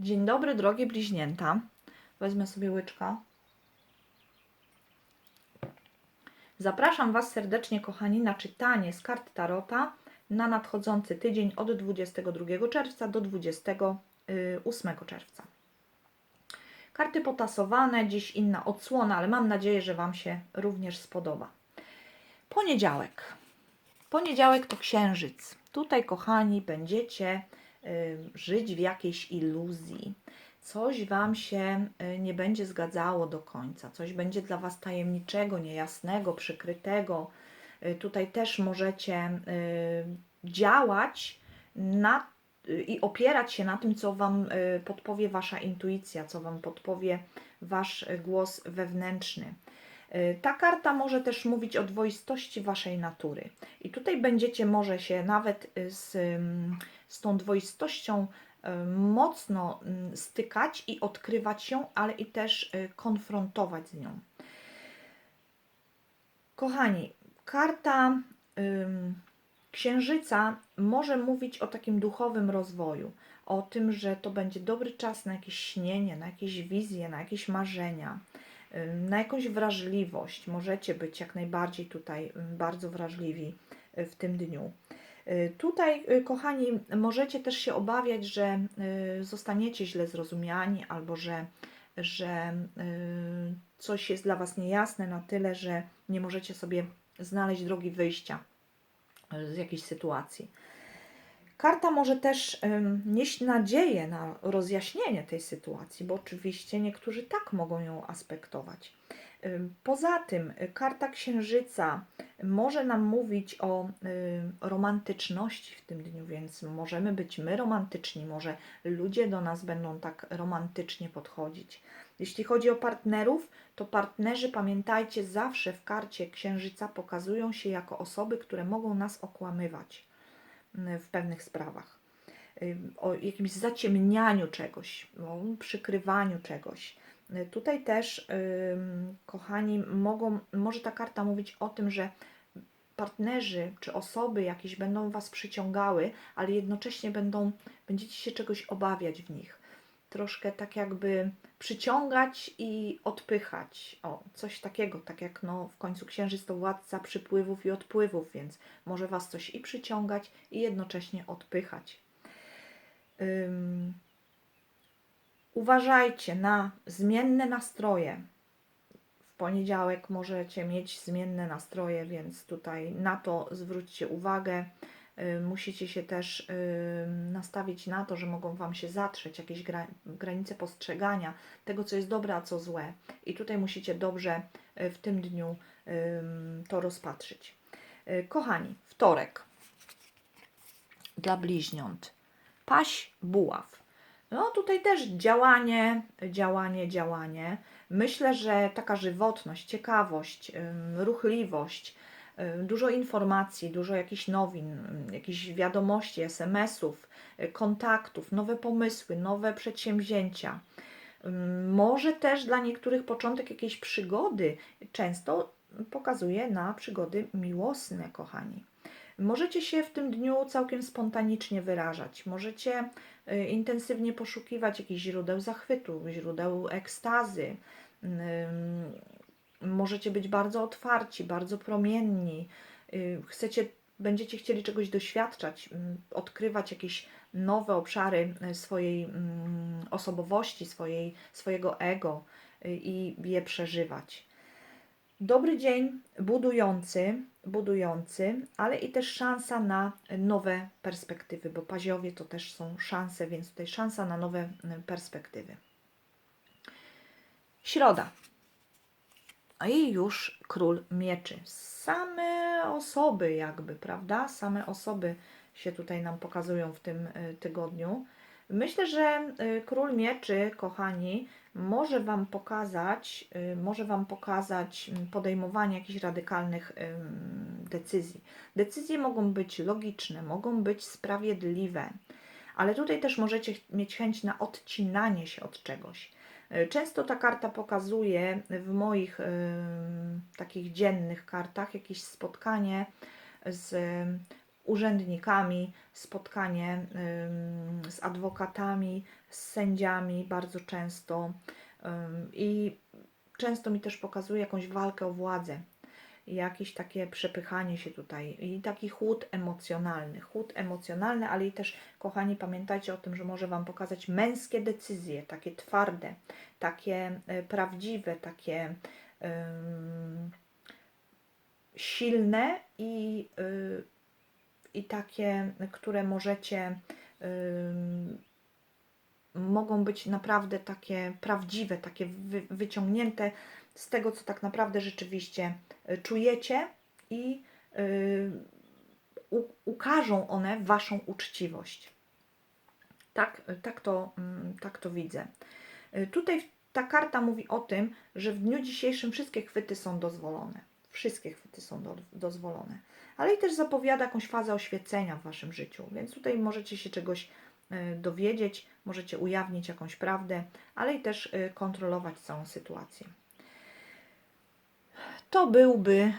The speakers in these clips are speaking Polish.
Dzień dobry, drogie bliźnięta. Wezmę sobie łyczka. Zapraszam Was serdecznie, kochani, na czytanie z kart Tarota na nadchodzący tydzień od 22 czerwca do 28 czerwca. Karty potasowane, dziś inna odsłona, ale mam nadzieję, że Wam się również spodoba. Poniedziałek. Poniedziałek to księżyc. Tutaj, kochani, będziecie żyć w jakiejś iluzji. Coś Wam się y, nie będzie zgadzało do końca, coś będzie dla Was tajemniczego, niejasnego, przykrytego. Y, Tutaj też możecie y, działać na, y, i opierać się na tym, co Wam y, podpowie Wasza intuicja, co Wam podpowie Wasz y, głos wewnętrzny. Y, Ta karta może też mówić o dwoistości Waszej natury. I tutaj będziecie może się nawet y, z, ym, z tą dwoistością y, mocno mm, stykać i odkrywać ją, ale i też y, konfrontować z nią. Kochani, karta księżyca może mówić o takim duchowym rozwoju, o tym, że to będzie dobry czas na jakieś śnienie, na jakieś wizje, na jakieś marzenia, na jakąś wrażliwość. Możecie być jak najbardziej tutaj bardzo wrażliwi y, w tym dniu. Y, Tutaj, y, kochani, możecie też się obawiać, że y, zostaniecie źle zrozumiani albo że, że coś jest dla Was niejasne na tyle, że nie możecie sobie znaleźć drogi wyjścia z jakiejś sytuacji. Karta może też nieść nadzieję na rozjaśnienie tej sytuacji, bo oczywiście niektórzy tak mogą ją aspektować. Poza tym, karta księżyca może nam mówić o y, romantyczności w tym dniu, więc możemy być my romantyczni, może ludzie do nas będą tak romantycznie podchodzić. Jeśli chodzi o partnerów, to partnerzy, pamiętajcie, zawsze w karcie księżyca pokazują się jako osoby, które mogą nas okłamywać y, w pewnych sprawach. Y, O jakimś zaciemnianiu czegoś, o przykrywaniu czegoś. Tutaj też, kochani, mogą, może ta karta mówić o tym, że partnerzy czy osoby jakieś będą Was przyciągały, ale jednocześnie będą, będziecie się czegoś obawiać w nich. Troszkę tak jakby przyciągać i odpychać. O, coś takiego, tak jak no, w końcu księżyc to władca przypływów i odpływów, więc może Was coś i przyciągać i jednocześnie odpychać. Uważajcie na zmienne nastroje. W poniedziałek możecie mieć zmienne nastroje, więc tutaj na to zwróćcie uwagę. Y, Musicie się też y, nastawić na to, że mogą Wam się zatrzeć jakieś gra, granice postrzegania tego, co jest dobre, a co złe. I tutaj musicie dobrze y, w tym dniu to rozpatrzyć. Kochani, wtorek dla bliźniąt. Paś buław. No tutaj też działanie, działanie, działanie. Myślę, że taka żywotność, ciekawość, ruchliwość, dużo informacji, dużo jakichś nowin, jakichś wiadomości, SMS-ów, y, kontaktów, nowe pomysły, nowe przedsięwzięcia. Może też dla niektórych początek jakiejś przygody. Często pokazuje na przygody miłosne, kochani. Możecie się w tym dniu całkiem spontanicznie wyrażać. Możecie y, intensywnie poszukiwać jakichś źródeł zachwytu, źródeł ekstazy. Możecie być bardzo otwarci, bardzo promienni. Y, Chcecie, będziecie chcieli czegoś doświadczać, odkrywać jakieś nowe obszary y, swojej osobowości, swojej, swojego ego i je przeżywać. Dobry dzień, budujący, budujący, ale i też szansa na nowe perspektywy, bo paziowie to też są szanse, więc tutaj szansa na nowe perspektywy. Środa. A i już król mieczy. Same osoby, jakby, prawda? Same osoby się tutaj nam pokazują w tym y, tygodniu. Myślę, że y, król mieczy, kochani, może Wam pokazać, y, może Wam pokazać mm, podejmowanie jakichś radykalnych decyzji. Decyzje mogą być logiczne, mogą być sprawiedliwe, ale tutaj też możecie mieć chęć na odcinanie się od czegoś. Y, Często ta karta pokazuje w moich takich dziennych kartach jakieś spotkanie z urzędnikami, spotkanie z adwokatami, z sędziami bardzo często i często mi też pokazuje jakąś walkę o władzę, jakieś takie przepychanie się tutaj i taki chłód emocjonalny. Chłód emocjonalny, ale i też, kochani, pamiętajcie o tym, że może Wam pokazać męskie decyzje, takie twarde, takie y, prawdziwe, takie ym, silne i, y, i takie, które możecie mogą być naprawdę takie prawdziwe, takie wy, wyciągnięte z tego, co tak naprawdę rzeczywiście y, czujecie i y, ukażą one Waszą uczciwość. Tak, tak, to, mm, tak to widzę. Y, Tutaj ta karta mówi o tym, że w dniu dzisiejszym wszystkie chwyty są dozwolone. Wszystkie chwyty są do, dozwolone. Ale i też zapowiada jakąś fazę oświecenia w Waszym życiu, więc tutaj możecie się czegoś y, dowiedzieć, możecie ujawnić jakąś prawdę, ale i też y, kontrolować całą sytuację. To byłby,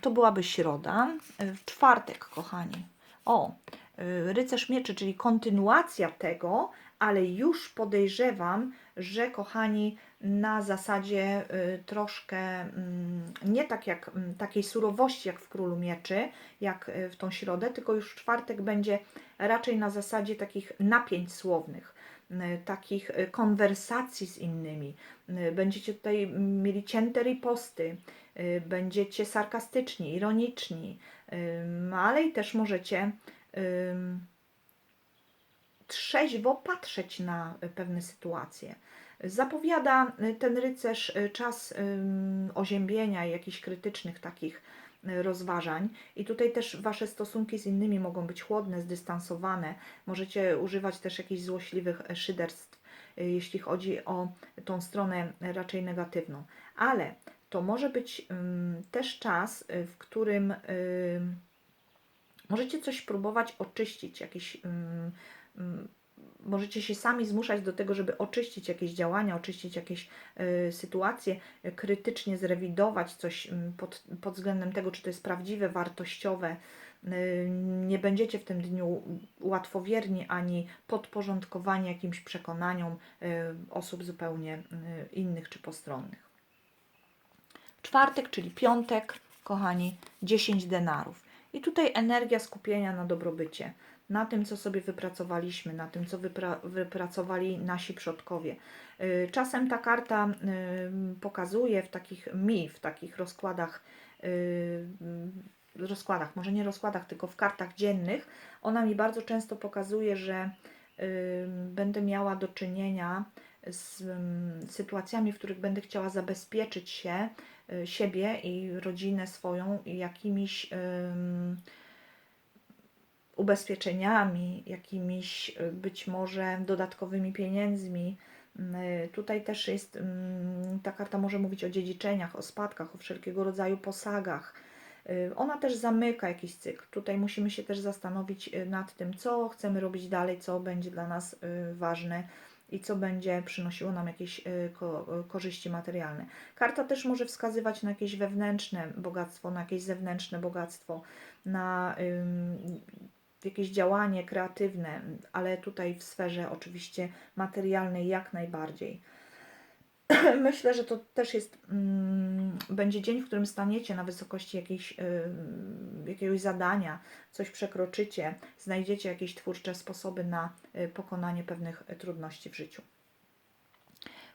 to byłaby środa. Czwartek, kochani. O, y, rycerz mieczy, czyli kontynuacja tego, ale już podejrzewam, że kochani, na zasadzie y, troszkę mm, nie tak jak mm, takiej surowości jak w Królu Mieczy, jak y, w tą środę, tylko już w czwartek będzie raczej na zasadzie takich napięć słownych, y, takich konwersacji z innymi. Będziecie tutaj mieli cięte riposty, będziecie sarkastyczni, ironiczni, ale i też możecie trzeźwo patrzeć na pewne sytuacje. Zapowiada y, ten rycerz y, czas oziębienia i jakichś krytycznych takich y, rozważań. I tutaj też Wasze stosunki z innymi mogą być chłodne, zdystansowane. Możecie używać też jakichś złośliwych e, szyderstw, jeśli chodzi o tą stronę raczej negatywną. Ale to może być też czas, w którym ym, możecie coś próbować oczyścić, jakieś możecie się sami zmuszać do tego, żeby oczyścić jakieś działania, oczyścić jakieś y, sytuacje, y, krytycznie zrewidować coś ym, pod, pod względem tego, czy to jest prawdziwe, wartościowe. Y, nie będziecie w tym dniu łatwowierni ani podporządkowani jakimś przekonaniom y, osób zupełnie y, innych czy postronnych. Czwartek, czyli piątek, kochani, 10 denarów. I tutaj energia skupienia na dobrobycie, na tym, co sobie wypracowaliśmy, na tym, co wypra wypracowali nasi przodkowie. Y, Czasem ta karta y, pokazuje w takich mi, w takich rozkładach, y, rozkładach, może nie rozkładach, tylko w kartach dziennych, ona mi bardzo często pokazuje, że będę miała do czynienia z ym, sytuacjami, w których będę chciała zabezpieczyć się, siebie i rodzinę swoją jakimiś ubezpieczeniami, jakimiś y, być może dodatkowymi pieniędzmi. Y, Tutaj też jest, ym, ta karta może mówić o dziedziczeniach, o spadkach, o wszelkiego rodzaju posagach. Y, Ona też zamyka jakiś cykl. Tutaj musimy się też zastanowić nad tym, co chcemy robić dalej, co będzie dla nas ważne i co będzie przynosiło nam jakieś ko- korzyści materialne. Karta też może wskazywać na jakieś wewnętrzne bogactwo, na jakieś zewnętrzne bogactwo, na jakieś działanie kreatywne, ale tutaj w sferze oczywiście materialnej jak najbardziej. Myślę, że to też jest, mm, będzie dzień, w którym staniecie na wysokości jakiejś, y, jakiegoś zadania, coś przekroczycie, znajdziecie jakieś twórcze sposoby na y, pokonanie pewnych y, trudności w życiu.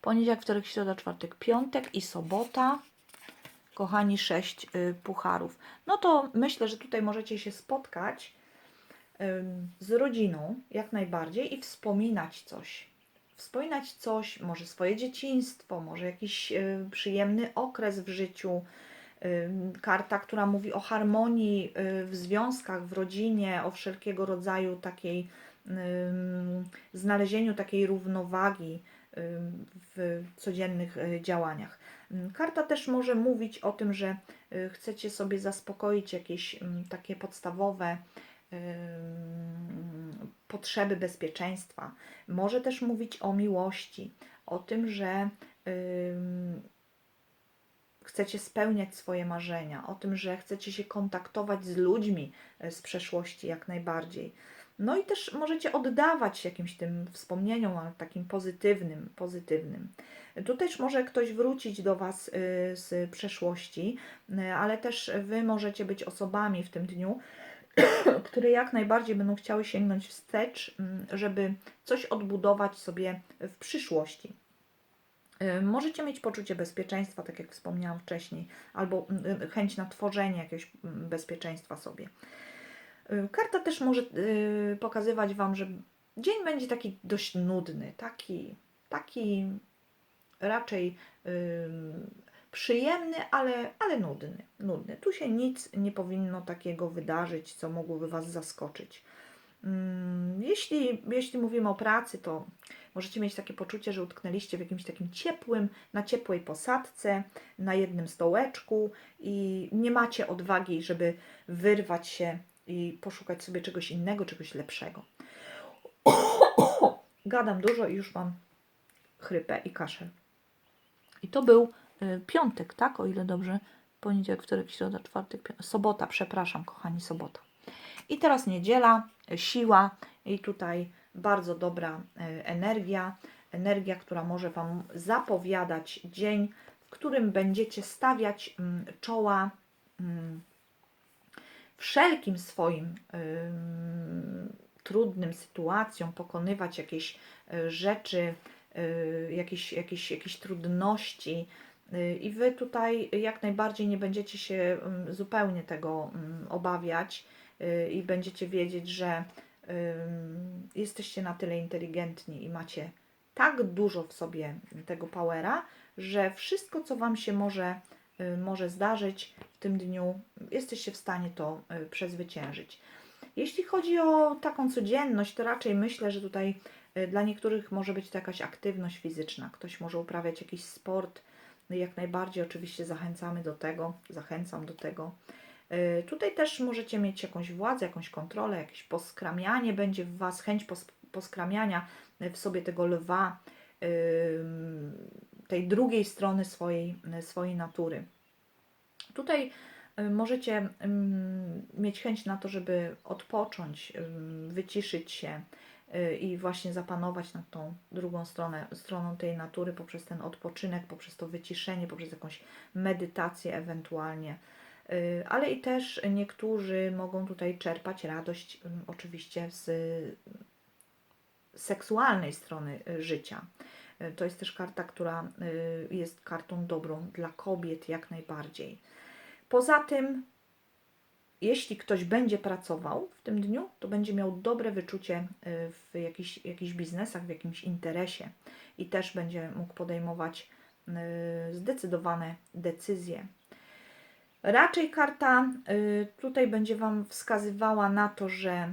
Poniedziałek, wtorek, środa, czwartek, piątek i sobota. Kochani, sześć pucharów. No to myślę, że tutaj możecie się spotkać z rodziną jak najbardziej i wspominać coś wspominać coś, może swoje dzieciństwo, może jakiś y, przyjemny okres w życiu. Karta, która mówi o harmonii y, w związkach, w rodzinie, o wszelkiego rodzaju takiej znalezieniu takiej równowagi w codziennych y, działaniach. Karta też może mówić o tym, że chcecie sobie zaspokoić jakieś takie podstawowe potrzeby bezpieczeństwa. Może też mówić o miłości, o tym, że chcecie spełniać swoje marzenia, o tym, że chcecie się kontaktować z ludźmi e, z przeszłości jak najbardziej. No i też możecie oddawać jakimś tym wspomnieniom, ale takim pozytywnym, pozytywnym. Tu też może ktoś wrócić do Was y, z przeszłości, y, ale też Wy możecie być osobami w tym dniu, które jak najbardziej będą chciały sięgnąć wstecz, mm, żeby coś odbudować sobie w przyszłości. Y, Możecie mieć poczucie bezpieczeństwa, tak jak wspomniałam wcześniej, albo mm, chęć na tworzenie jakiegoś mm, bezpieczeństwa sobie. Y, Karta też może y, pokazywać Wam, że dzień będzie taki dość nudny, taki, taki raczej przyjemny, ale, ale nudny, nudny. Tu się nic nie powinno takiego wydarzyć, co mogłoby Was zaskoczyć. Ym, Jeśli, jeśli mówimy o pracy, to możecie mieć takie poczucie, że utknęliście w jakimś takim ciepłym, na ciepłej posadce, na jednym stołeczku i nie macie odwagi, żeby wyrwać się i poszukać sobie czegoś innego, czegoś lepszego. Gadam dużo i już mam chrypę i kaszel. I to był piątek, tak? O ile dobrze. Poniedziałek, wtorek, środa, czwartek, piątek. Sobota, przepraszam, kochani, sobota. I teraz niedziela, y, siła i tutaj bardzo dobra y, energia. Energia, która może Wam zapowiadać dzień, w którym będziecie stawiać mm, czoła mm, wszelkim swoim ym, trudnym sytuacjom, pokonywać jakieś y, rzeczy, y, jakieś, jakieś, jakieś trudności. Y, I wy tutaj jak najbardziej nie będziecie się ym, zupełnie tego ym, obawiać y, i będziecie wiedzieć, że jesteście na tyle inteligentni i macie tak dużo w sobie tego powera, że wszystko, co Wam się może, y, może zdarzyć w tym dniu, jesteście w stanie to przezwyciężyć. Jeśli chodzi o taką codzienność, to raczej myślę, że tutaj dla niektórych może być to jakaś aktywność fizyczna. Ktoś może uprawiać jakiś sport. No Jak najbardziej oczywiście zachęcamy do tego, zachęcam do tego. Y, Tutaj też możecie mieć jakąś władzę, jakąś kontrolę, jakieś poskramianie będzie w Was, chęć pos, poskramiania w sobie tego lwa, tej drugiej strony swojej, swojej natury. Tutaj możecie mieć chęć na to, żeby odpocząć, wyciszyć się i właśnie zapanować nad tą drugą stronę, stroną tej natury poprzez ten odpoczynek, poprzez to wyciszenie, poprzez jakąś medytację ewentualnie. Y, Ale i też niektórzy mogą tutaj czerpać radość oczywiście z seksualnej strony y, życia. Y, To jest też karta, która y, jest kartą dobrą dla kobiet jak najbardziej. Poza tym, jeśli ktoś będzie pracował w tym dniu, to będzie miał dobre wyczucie y, w jakichś, jakichś biznesach, w jakimś interesie i też będzie mógł podejmować y, zdecydowane decyzje. Raczej karta y, tutaj będzie Wam wskazywała na to, że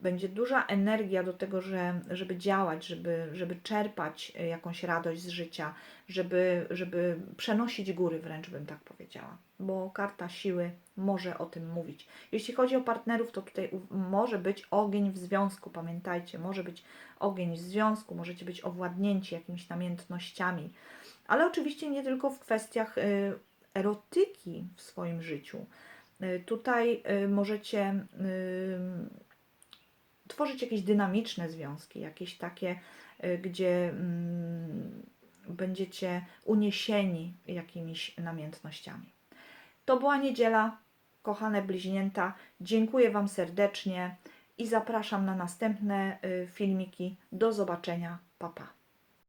będzie duża energia do tego, że, żeby działać, żeby, żeby czerpać jakąś radość z życia, żeby, żeby przenosić góry, wręcz bym tak powiedziała, bo karta siły może o tym mówić. Jeśli chodzi o partnerów, to tutaj może być ogień w związku, pamiętajcie, może być ogień w związku, możecie być owładnięci jakimiś namiętnościami, ale oczywiście nie tylko w kwestiach y, erotyki w swoim życiu. Y, Tutaj y, możecie tworzyć jakieś dynamiczne związki, jakieś takie, gdzie mm, będziecie uniesieni jakimiś namiętnościami. To była niedziela, kochane bliźnięta. Dziękuję Wam serdecznie i zapraszam na następne y, filmiki. Do zobaczenia. Pa, pa.